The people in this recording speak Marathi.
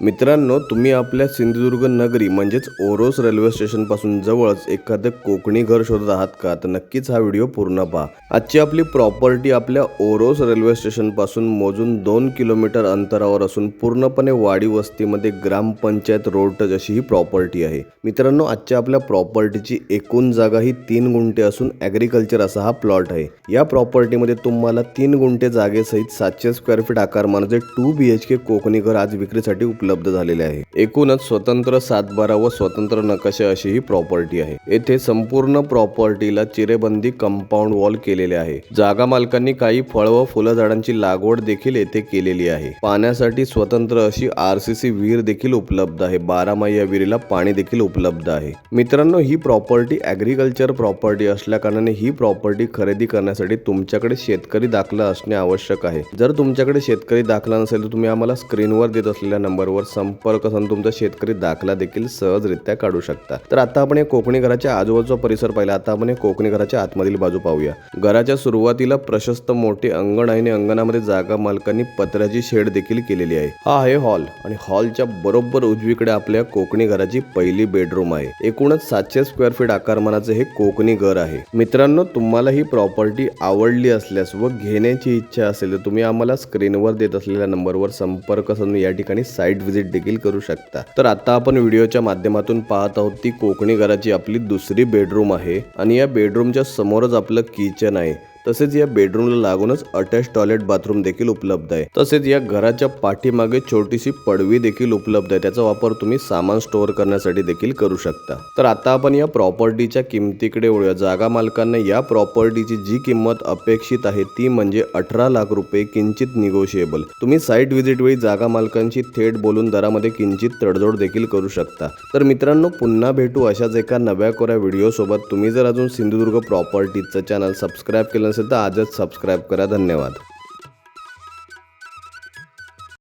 मित्रांनो तुम्ही आपल्या सिंधुदुर्ग नगरी म्हणजेच ओरोस रेल्वे स्टेशनपासून जवळच एखादं कोकणी घर शोधत आहात का? तर नक्कीच हा व्हिडिओ पूर्ण पहा. आजची आपली प्रॉपर्टी आपल्या ओरोस रेल्वे स्टेशनपासून मोजून दोन किलोमीटर अंतरावर असून पूर्णपणे वाडी वस्तीमध्ये ग्रामपंचायत रोड टच अशी ही प्रॉपर्टी आहे. मित्रांनो आजच्या आपल्या प्रॉपर्टीची एकूण जागा ही तीन गुंठे असून ॲग्रिकल्चर असा हा प्लॉट आहे. या प्रॉपर्टीमध्ये तुम्हाला तीन गुंठे जागेसहित सातशे square feet आकारमानाचे two B H K Kokani घर आज विक्रीसाठी उपलब्ध उपलब्ध झालेले आहे. एकूणच स्वतंत्र सातबारा व स्वतंत्र नकाशे अशी ही प्रॉपर्टी आहे. येथे संपूर्ण प्रॉपर्टीला चिरेबंदी कंपाऊंड वॉल केलेले आहे. जागा मालकांनी काही फळ व फुलं झाडांची लागवड देखील येथे केलेली आहे. पाण्यासाठी स्वतंत्र अशी आर सी सी विहीर देखील उपलब्ध आहे. बारामाही या विहिरीला पाणी देखील उपलब्ध आहे. मित्रांनो ही प्रॉपर्टी ॲग्रिकल्चर प्रॉपर्टी असल्या कारणाने ही प्रॉपर्टी खरेदी करण्यासाठी तुमच्याकडे शेतकरी दाखला असणे आवश्यक आहे. जर तुमच्याकडे शेतकरी दाखला नसेल तर तुम्ही आम्हाला स्क्रीनवर देत असलेल्या नंबरवर संपर्क साधून तुमचा शेतकरी दाखला देखील सहजरित्या काढू शकता. तर आता आपण या कोकणी घराच्या आजूबाजूचा परिसर पाहिला. आता आपण या कोकणी घराच्या आतमधील बाजू पाहूया. घराच्या सुरुवातीला प्रशस्त मोठे अंगण आहे आणि अंगणामध्ये जागा मालकांनी पत्र्याची शेड देखील केलेली आहे. हा आहे हॉल आणि हॉलच्या बरोबर उजवीकडे आपल्या कोकणी घराची पहिली बेडरूम आहे. एकूणच सातशे स्क्वेअर फीट आकारमानाचे हे कोकणी घर आहे. मित्रांनो तुम्हाला ही प्रॉपर्टी आवडली असल्यास व घेण्याची इच्छा असेल तर तुम्ही आम्हाला स्क्रीनवर देत असलेल्या नंबरवर संपर्क साधून या ठिकाणी साईट व्हिजिट देखील करू शकता. तर आता आपण व्हिडिओच्या माध्यमातून पाहत आहोत ती कोकणी घराची आपली दुसरी बेडरूम आहे. आणि या बेडरूमच्या समोरच आपलं किचन आहे. तसेच या बेडरूमला लागूनच अटॅच टॉयलेट बाथरूम देखील उपलब्ध आहे. तसेच या घराच्या पाठीमागे छोटीशी पडवी देखील उपलब्ध आहे. त्याचा वापर तुम्ही सामान स्टोअर करण्यासाठी देखील करू शकता. तर आता आपण या प्रॉपर्टीच्या किमतीकडे वळूया. जागा मालकांना या प्रॉपर्टीची जी किंमत अपेक्षित आहे ती म्हणजे अठरा लाख रुपये किंचित निगोशिएबल तुम्ही साईट व्हिजिट वेळी जागा मालकांशी थेट बोलून दरामध्ये किंचित तडजोड देखील करू शकता. तर मित्रांनो पुन्हा भेटू अशाच एका नव्या कोऱ्या व्हिडिओ सोबत. तुम्ही जर अजून सिंधुदुर्ग प्रॉपर्टीचं चॅनल सबस्क्राईब केलं असेल तर आजच सबस्क्राईब करा. धन्यवाद.